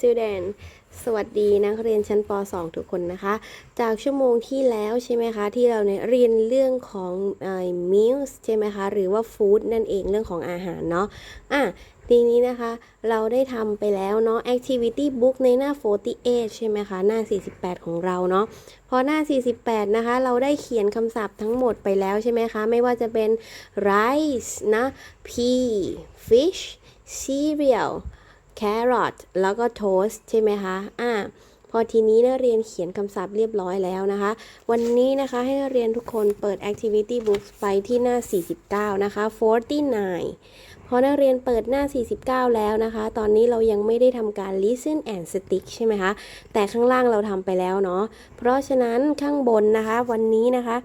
student สวัสดีนักเรียนชั้นป .2 ทุกคนนะคะ จากชั่วโมงที่แล้วใช่ไหมคะที่เราเนี่ยเรียนเรื่องของเอ่อ meals ใช่ไหมคะหรือว่า food นั่นเองเรื่องของอาหารเนาะอะทีนี้นะคะเราได้ทำไปแล้วเนาะ activity book ในหน้า 48 ใช่ไหมคะ หน้า 48 ของเราเนาะพอหน้า 48 นะคะ เราได้เขียนคำศัพท์ทั้งหมดไปแล้วใช่ไหมคะ ไม่ว่าจะเป็น rice นะ pea fish cereal แครอทแล้วก็โทสใช่ไหมคะอ่าพอทีนี้นักเรียนเขียนคำศัพท์เรียบร้อยแล้วนะคะ วันนี้นะคะให้นักเรียนทุกคนเปิด activity book ไปที่หน้า 49 นะคะ 49 พอนักเรียนเปิดหน้า 49 แล้วนะคะ ตอนนี้เรายังไม่ได้ทำการ listen and stick ใช่ไหมคะ แต่ข้างล่างเราทำไปแล้วเนาะ เพราะฉะนั้นข้างบนนะคะ วันนี้นะคะ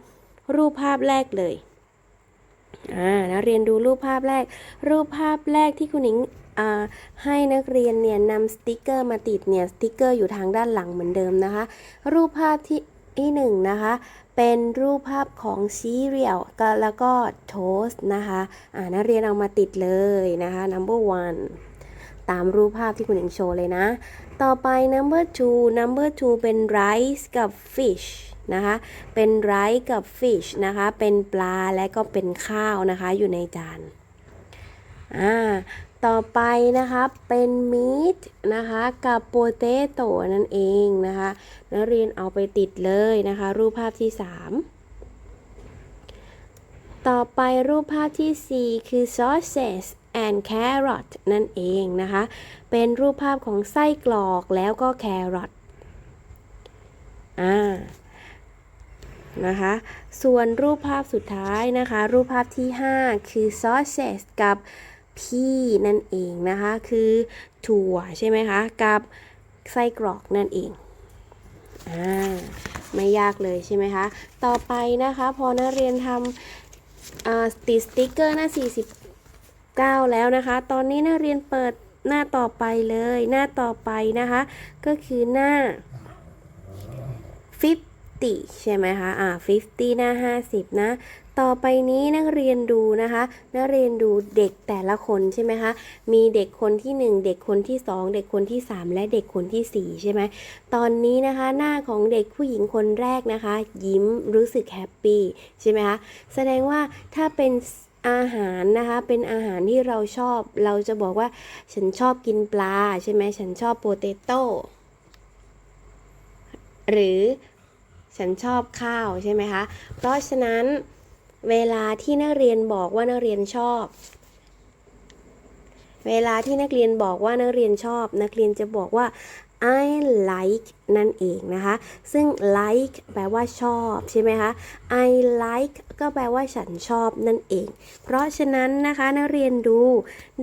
รูปภาพแรกเลย อ่านักเรียนดูรูปภาพแรก รูปภาพแรกที่คุณหญิงให้นักเรียนเนี่ยนำสติกเกอร์มาติดเนี่ยสติกเกอร์อยู่ทางด้านหลังเหมือนเดิมนะคะ รูปภาพที่ที่หนึ่งนะคะเป็นรูปภาพของซีเรียลก็แล้วก็โทสนะคะอ่านักเรียนเอามาติดเลยนะคะ number one ตามรูปภาพที่คุณหญิงโชว์เลยนะ ต่อไป number two number two เป็น rice กับ fish นะคะ เป็น rice กับ fish นะคะ เป็นปลาและก็เป็นข้าวนะคะ อยู่ในจาน อ่า ต่อไปนะคะเป็น meat นะคะ กับ potato นั่นเองนะคะนักเรียนเอาไปติดเลยนะคะ รูปภาพที่ 3 ต่อไปรูปภาพที่ 4 คือ sausage and carrot นั่นเองนะคะ เป็นรูปภาพของไส้กรอกแล้วก็แครอทอ่านะคะ ส่วนรูปภาพสุดท้ายนะคะ รูปภาพที่ 5 คือ sausage กับพี่นั่นเองนะคะ คือถั่วใช่ไหมคะ กับไส้กรอกนั่นเองอ่าไม่ยากเลยใช่ไหมคะ ต่อไปนะคะ พอนักเรียนทำติดสติ๊กเกอร์หน้า 9 แล้วนะคะ ตอนนี้นักเรียนเปิดหน้าต่อไปเลย หน้าต่อไปนะคะ ก็คือหน้า 50 ใช่ไหมคะอ่า50 หน้า 50 นะ ต่อไปนี้นักเรียนดูนะคะ นักเรียนดูเด็กแต่ละคนใช่ไหมคะ มีเด็กคนที่ 1 เด็กคนที่ 2 เด็กคนที่ 3 และเด็กคนที่ 4 ใช่ไหม ตอนนี้นะคะหน้าของเด็กผู้หญิงคนแรกนะคะ ยิ้มรู้สึกแฮปปี้ใช่ไหมคะ แสดงว่าถ้าเป็น อาหารนะคะ เป็นอาหารที่เราชอบ เราจะบอกว่า ฉันชอบกินปลาใช่ไหมฉันชอบโปเตโต้หรือฉันชอบข้าวใช่ไหมคะ เพราะฉะนั้นเวลาที่นักเรียนบอกว่านักเรียนชอบ เวลาที่นักเรียนบอกว่านักเรียนชอบ นักเรียนจะบอกว่า I like นั่นเองนะคะ ซึ่ง like แปลว่าชอบใช่ไหมคะ I like ก็แปลว่าฉันชอบนั่นเอง เพราะฉะนั้นนะคะนักเรียนดู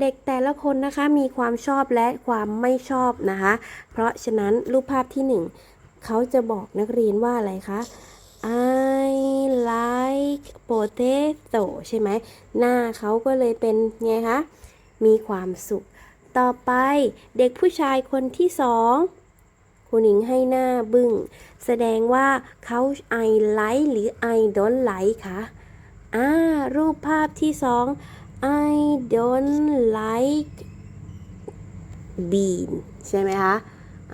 เด็กแต่ละคนนะคะมีความชอบและความไม่ชอบนะคะ เพราะฉะนั้นรูปภาพที่หนึ่งเขาจะบอกนักเรียนว่าอะไรคะ I like potato ใช่ไหม หน้าเขาก็เลยเป็นไงคะ มีความสุข ต่อไปเด็กผู้ชายคนที่สองคุณหญิงให้หน้าบึง้ง แสดงว่าเขา I like หรือ I don't like คะอ่ารูปภาพที่สอง I don't like bean ใช่ไหมคะ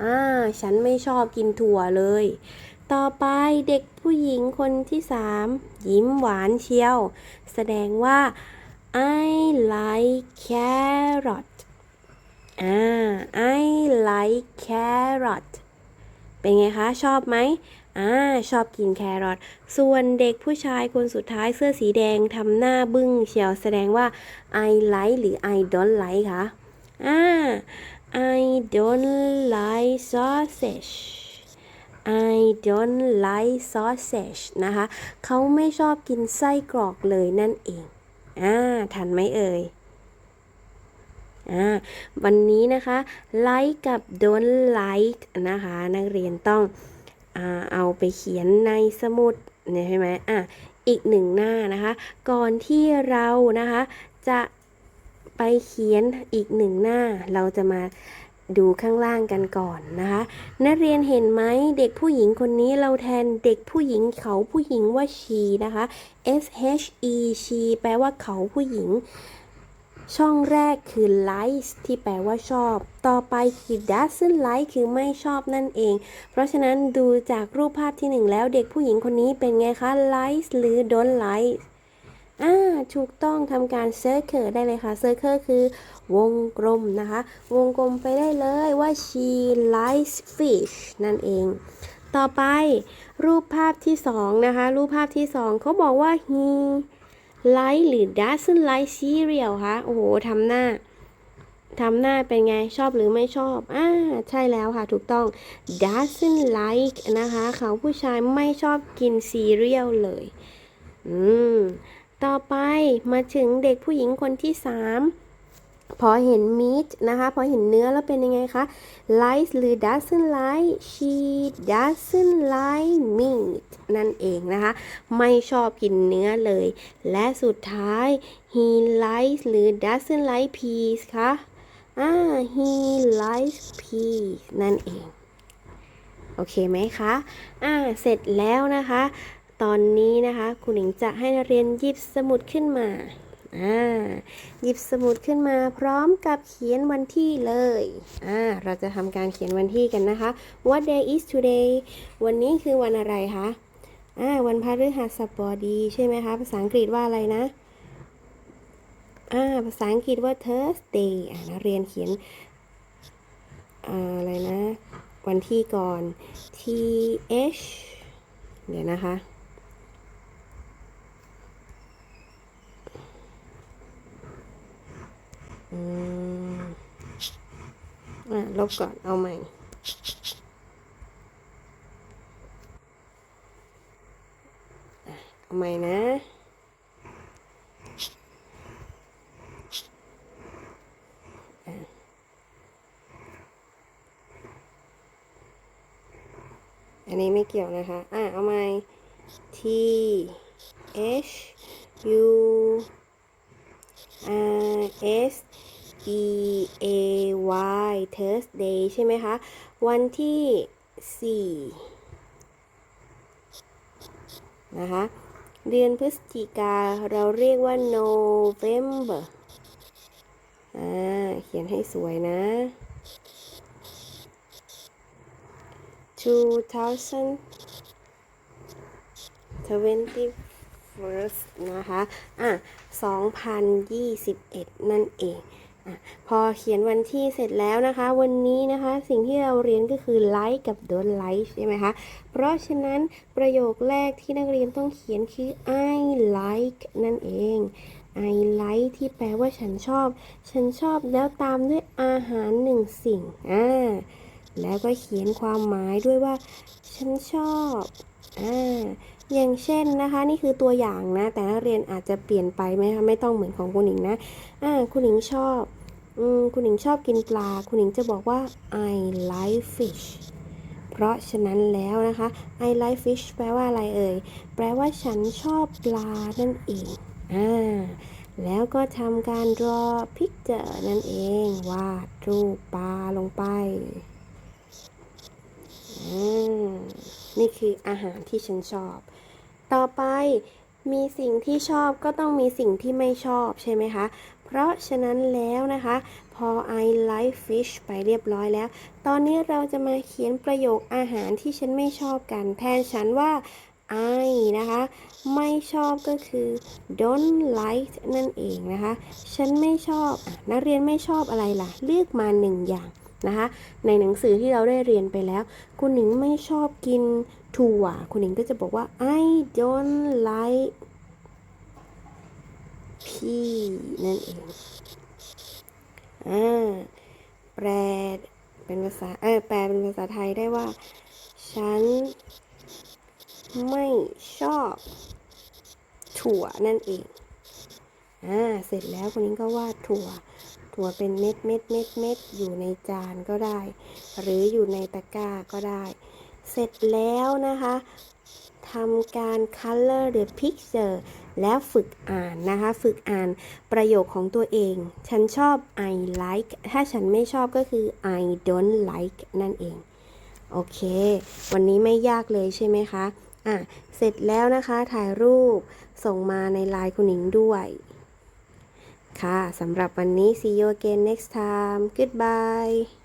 อ่าฉันไม่ชอบกินถั่วเลย ต่อไปเด็กผู้หญิงคนที่สามยิ้มหวานเชียว แสดงว่า I like carrot อ่า I like carrot เป็นไงคะ ชอบไหมอ่า ชอบกินแครอท ส่วนเด็กผู้ชายคนสุดท้ายเสื้อสีแดงทำหน้าบึ้งเชียวแสดงว่า I like หรือ I don't like คะอ่า I don't like sausage I don't like sausage นะคะ เขาไม่ชอบกินไส้กรอกเลยนั่นเอง อ่า ทันไหมเอ่ย วันนี้นะคะ like กับ don't like นะคะ นักเรียนต้องอเอาไปเขียนในสมุดเนี่ยใช่ไหมอะอีกหนึ่งหน้านะคะ ก่อนที่เรานะคะ จะไปเขียนอีกหนึ่งหน้า เราจะมาดูข้างล่างกันก่อนนะคะ นักเรียนเห็นไหมเด็กผู้หญิงคนนี้เราแทนเด็กผู้หญิงเขาผู้หญิงว่า she นะคะ S H E she แปลว่าเขาผู้หญิง ช่องแรกคือ likes ที่แปลว่าชอบ ต่อไปคือ doesn't like คือไม่ชอบนั่นเอง เพราะฉะนั้นดูจากรูปภาพที่หนึ่งแล้วเด็กผู้หญิงคนนี้เป็นไงคะ likes หรือ don't like อ่าถูกต้องทำการ circle ได้เลยค่ะ circle คือวงกลมนะคะ วงกลมไปได้เลยว่า she likes fish นั่นเอง ต่อไปรูปภาพที่สองนะคะ รูปภาพที่สองเขาบอกว่า he like หรือ doesn't like cereal คะ โอ้โหทำหน้าทำหน้าเป็นไงชอบหรือไม่ชอบ อ่า ใช่แล้วค่ะ ถูกต้อง doesn't like นะคะ เขาผู้ชายไม่ชอบกินซีเรียลเลย อืม ต่อไปมาถึงเด็กผู้หญิงคนที่สาม พอเห็น meat นะคะ พอเห็นเนื้อแล้วเป็นยังไงคะ likes หรือ doesn't like she doesn't like meat นั่นเองนะคะ ไม่ชอบกินเนื้อเลย และสุดท้าย he likes หรือ doesn't like peas คะอ่า he likes peas นั่นเอง โอเคไหมคะ อ่า เสร็จแล้วนะคะ ตอนนี้นะคะ คุณหญิงจะให้นักเรียนหยิบสมุดขึ้นมา อ่าหยิบสมุดขึ้นมาพร้อมกับเขียนวันที่เลยอ่าเราจะทำการเขียนวันที่กันนะคะ What day is today วันนี้คือวันอะไรคะอ่าวันพฤหัสบดีใช่ไหมคะภาษาอังกฤษว่าอะไรนะอ่าภาษาอังกฤษว่า Thursday อ่านักเรียนเขียนอ่าอะไรนะ วันที่ก่อน T H เดี๋ยวนะคะ อืมอะลบก่อนเอาใหม่ เอาใหม่นะอะอันนี้ไม่เกี่ยวนะคะ อะ เอาใหม่ T H U R S E A Y Thursday ใช่ไหมคะ วันที่สี่นะคะ เดือนพฤศจิกาเราเรียกว่า November อ่า เขียนให้สวยนะ 2021 นะคะ อะ 2021 นั่นเองอพอเขียนวันที่เสร็จแล้วนะคะ วันนี้นะคะสิ่งที่เราเรียนก็คือ like กับ don't like ใช่ไหมคะ เพราะฉะนั้นประโยคแรกที่นักเรียนต้องเขียนคือ I like นั่นเอง I like ที่แปลว่าฉันชอบ ฉันชอบแล้วตามด้วยอาหารหนึ่งสิ่งอ่าแล้วก็เขียนความหมายด้วยว่า ฉันชอบอ่า อย่างเช่นนะคะ นี่คือตัวอย่างนะ แต่นักเรียนอาจจะเปลี่ยนไปไหมคะไม่ต้องเหมือนของคุณหญิงนะอ่าคุณหญิงชอบอืมคุณหญิงชอบกินปลา คุณหญิงจะบอกว่า I like fish เพราะฉะนั้นแล้วนะคะ I like fish แปลว่าอะไรเอ่ย แปลว่าฉันชอบปลานั่นเองอ่าแล้วก็ทำการ draw picture นั่นเอง วาดรูปปลาลงไปอืมนี่คืออาหารที่ฉันชอบ ต่อไปมีสิ่งที่ชอบก็ต้องมีสิ่งที่ไม่ชอบใช่ไหมคะ เพราะฉะนั้นแล้วนะคะ พอ I like fish ไปเรียบร้อยแล้ว ตอนนี้เราจะมาเขียนประโยคอาหารที่ฉันไม่ชอบกัน แทนฉันว่า I นะคะ ไม่ชอบก็คือ don't like นั่นเองนะคะ ฉันไม่ชอบอนักเรียนไม่ชอบอะไรล่ะ เลือกมาหนึ่งอย่างนะคะ ในหนังสือที่เราได้เรียนไปแล้ว คุณหนิงไม่ชอบกิน ถั่วคุณหนิงก็จะบอกว่า I don't like pea นั่นเองอ่าแปลเป็นภาษาเออแปลเป็นภาษาไทยได้ว่า ฉันไม่ชอบถั่วนั่นเอง อ่า เสร็จแล้วคนนี้ก็วาดถั่ว ถั่วเป็นเม็ดเม็ดเม็ดเม็ดอยู่ในจานก็ได้ หรืออยู่ในตะกร้าก็ได้ เสร็จแล้วนะคะทำการ color the picture แล้วฝึกอ่านนะคะ ฝึกอ่านประโยคของตัวเอง ฉันชอบ I like ถ้าฉันไม่ชอบก็คือ I don't like นั่นเอง โอเค วันนี้ไม่ยากเลยใช่ไหมคะอะเสร็จแล้วนะคะ ถ่ายรูปส่งมาในไลน์คุณหนิงด้วย ค่ะสำหรับวันนี้ see you again next time goodbye